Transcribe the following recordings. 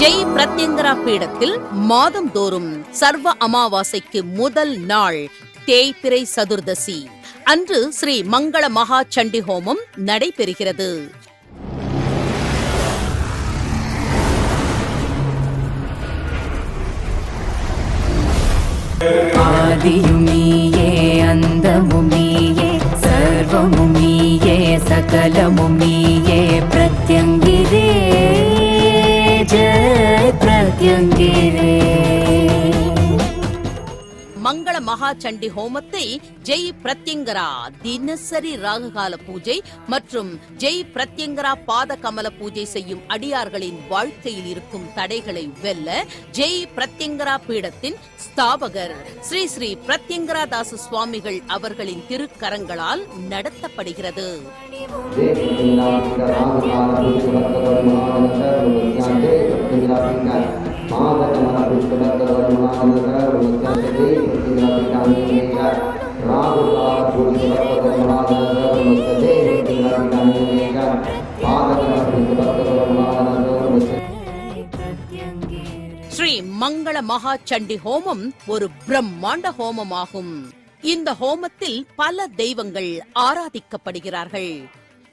ஜெய் பிரத்யங்கரா பீடத்தில் மாதந்தோறும் சர்வ அமாவாசைக்கு முதல் நாள் தேய்பிரை சதுர்தசி. அன்று ஸ்ரீ மங்கள மகா சண்டி ஹோமம் நடைபெறுகிறது. ஆதியும் நீயே அந்தமும் நீயே. மகா சண்டி ஹோமத்தை ஜெய் பிரத்யங்கரா தினசரி ராககால பூஜை மற்றும் ஜெய் பிரத்யங்கரா பாத கமல பூஜை செய்யும் அடியார்களின் வாழ்க்கையில் இருக்கும் தடைகளை வெல்ல ஜெய் பிரத்யங்கரா பீடத்தின் ஸ்தாபகர் ஸ்ரீ ஸ்ரீ பிரத்யங்கரா தாச சுவாமிகள் அவர்களின் திருக்கரங்களால் நடத்தப்படுகிறது. ஸ்ரீ மங்கள மகா சண்டி ஹோமம் ஒரு பிரம்மாண்ட ஹோமமாகும். இந்த ஹோமத்தில் பல தெய்வங்கள் ஆராதிக்கப்படுகிறார்கள்.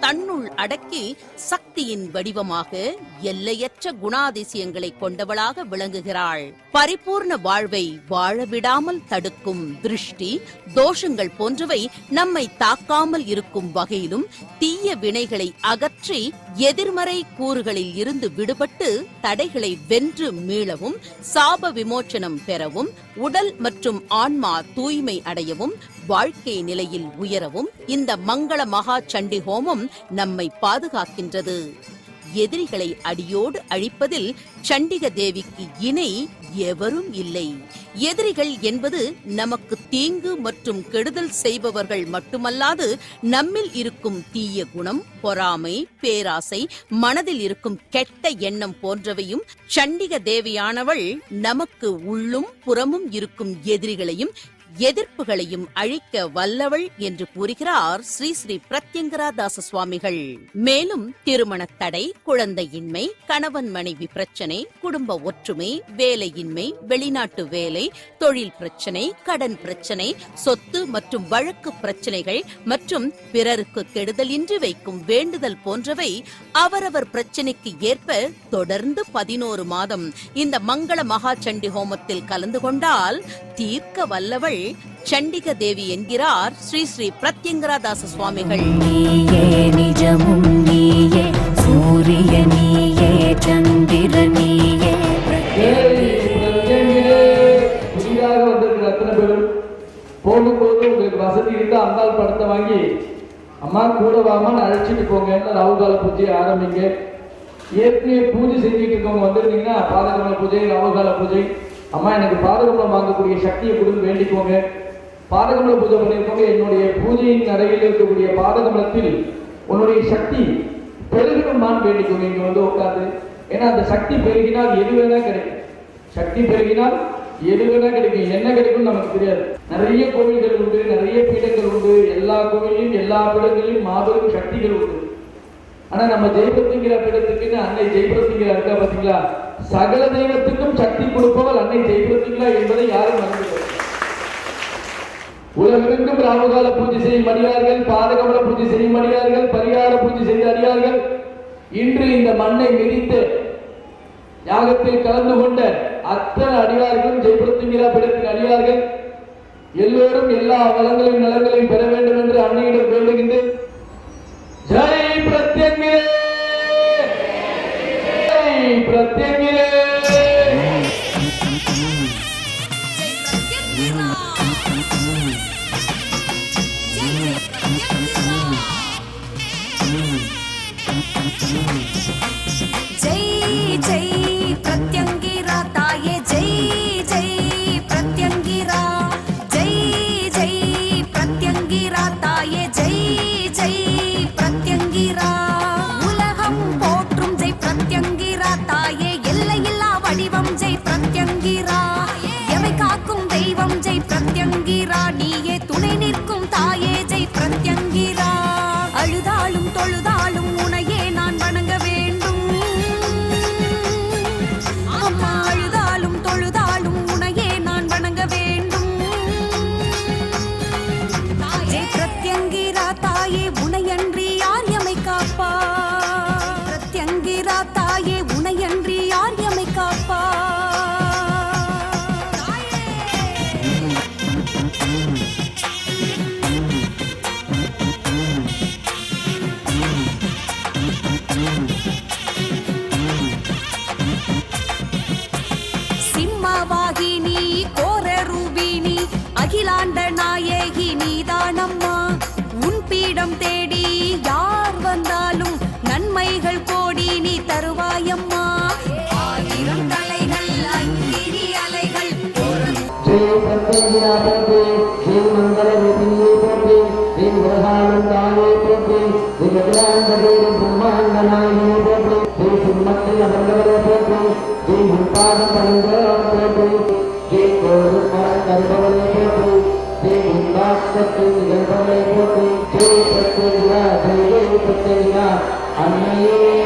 தன்னுள் அடக்கி சக்தியின் வடிவமாக எல்லையற்ற குணாதிசயங்களை கொண்டவளாக விளங்குகிறாள். பரிபூர்ண வாழ்வை வாழவிடாமல் தடுக்கும் திருஷ்டி தோஷங்கள் போன்றவை நம்மை தாக்காமல் இருக்கும் வகையிலும் தீய வினைகளை அகற்றி எதிர்மறை கூறுகளில் இருந்து விடுபட்டு தடைகளை வென்று மீளவும் சாப விமோச்சனம் பெறவும் உடல் மற்றும் ஆன்மா தூய்மை அடையவும் வாழ்க்கை நிலையில் உயரவும் இந்த மங்கள மகா சண்டி ஹோமம் நம்மை பாதுகாக்கின்றது. எதிரிகளை அடியோடு அழிப்பதில் சண்டிக தேவிக்கு இணை எவரும் இல்லை. எதிரிகள் என்பது நமக்கு தீங்கு மற்றும் கெடுதல் செய்பவர்கள் மட்டுமல்லாது நம்மில் இருக்கும் தீய குணம் பொறாமை பேராசை மனதில் இருக்கும் கெட்ட எண்ணம் போன்றவையும் சண்டிக தேவியானவள் நமக்கு உள்ளும் புறமும் இருக்கும் எதிரிகளையும் எதிர்ப்புகளையும் அழிக்க வல்லவள் என்று கூறுகிறார் ஸ்ரீ ஸ்ரீ பிரத்யங்கரா தாச சுவாமிகள். மேலும் திருமண தடை குழந்தையின்மை கணவன் மனைவி பிரச்சனை குடும்ப ஒற்றுமை வேலையின்மை வெளிநாட்டு வேலை தொழில் பிரச்சனை கடன் பிரச்சனை சொத்து மற்றும் வழக்கு பிரச்சனைகள் மற்றும் பிறருக்கு கெடுதலின்றி வைக்கும் வேண்டுதல் போன்றவை அவரவர் பிரச்சனைக்கு ஏற்ப தொடர்ந்து பதினோரு மாதம் இந்த மங்கள மகா சண்டி ஹோமத்தில் கலந்து கொண்டால் தீர்க்க வல்லவள் சண்டிக தேவி என்கிறார் ஸ்ரீ ஸ்ரீ பிரத்யங்கரா தாச சுவாமிகள். நீயே நிஜமும் நீயே சூரிய நீயே சந்திர நீயே. போகும்போது உங்களுக்கு வசதி இருந்தா அந்தாள் படத்தை வாங்கி அம்மா கூட வாமான்னு அழைச்சிட்டு போங்கன்னு ராகுகால பூஜையை ஆரம்பிங்க ஏற்கனவே பூஜை செஞ்சுட்டு இருக்கவங்க வந்திருந்தீங்கன்னா பாதகமல பூஜை ராகுகால பூஜை அம்மா எனக்கு பாதகமலம் வாங்கக்கூடிய சக்தியை கொடுத்து வேண்டிக்கோங்க. பாதகமல பூஜை பண்ணியிருக்கோங்க என்னுடைய பூஜையின் அறையில் இருக்கக்கூடிய பாதகமலத்தில் உன்னுடைய சக்தி பெருகணுமான்னு வேண்டிக்கோங்க. இங்க வந்து உட்காந்து ஏன்னா அந்த சக்தி பெருகினால் எது வேணா கிடைக்கும். சக்தி பெருகினால் எது வேணா கிடைக்கும். என்ன கிடைக்கும் நமக்கு தெரியாது. நிறைய கோவில்கள் உண்டு நிறைய பீடங்கள் உண்டு. எல்லா கோவிலையும் எல்லா பீடங்களிலும் மாபெரும் சக்திகள் உண்டு. ஆனா நம்ம ஜெயபத்திங்கிற பீடத்துக்குன்னு அன்னை ஜெயபத்திங்கிற இருக்கா பாத்தீங்களா? சகல தெய்வத்துக்கும் சக்தி கொடுப்பவள் அன்னை ஜெயபத்திங்களா என்பதை யாரும் மறந்துவிட உலகெங்கும் ராமகால பூஜை செய்யும் அடியார்கள் பாதகமல பூஜை செய்யும் அடியார்கள் பரிகார பூஜை செய்த அடியார்கள். இன்று இந்த மண்ணை மிதித்து யாகத்தில் கலந்து கொண்ட அத்தனை அடியார்களும் ஜெயபுரத்துங்கிற பீடத்தின் அடியார்கள். எல்லோரும் எல்லா வளங்களையும் நலங்களையும் பெற வேண்டும் என்று அன்னையிடம் வேண்டுகின்றேன். ஜெய ஜெய் போற்றி ஸ்ரீ மங்கள ரூபிணியை போற்றி ஸ்ரீ பிரசானந்தாயை போற்றி ஸ்ரீ கஜாந்தகேரி பிரம்மாண்ட நாயினை போற்றி ஸ்ரீ சிம்மத்தில் அமர்ந்தவரை போற்றி ஸ்ரீ முன்பாதம் பணிந்தவரை போற்றி ஸ்ரீ கோடு கருபவனை போற்றி ஸ்ரீ முன்பாக்கத்தில் நிகழ்பவனை போற்றி ஸ்ரீ பிரத்யேகா தெய்வ பிரத்யேகா அன்னையே போற்றி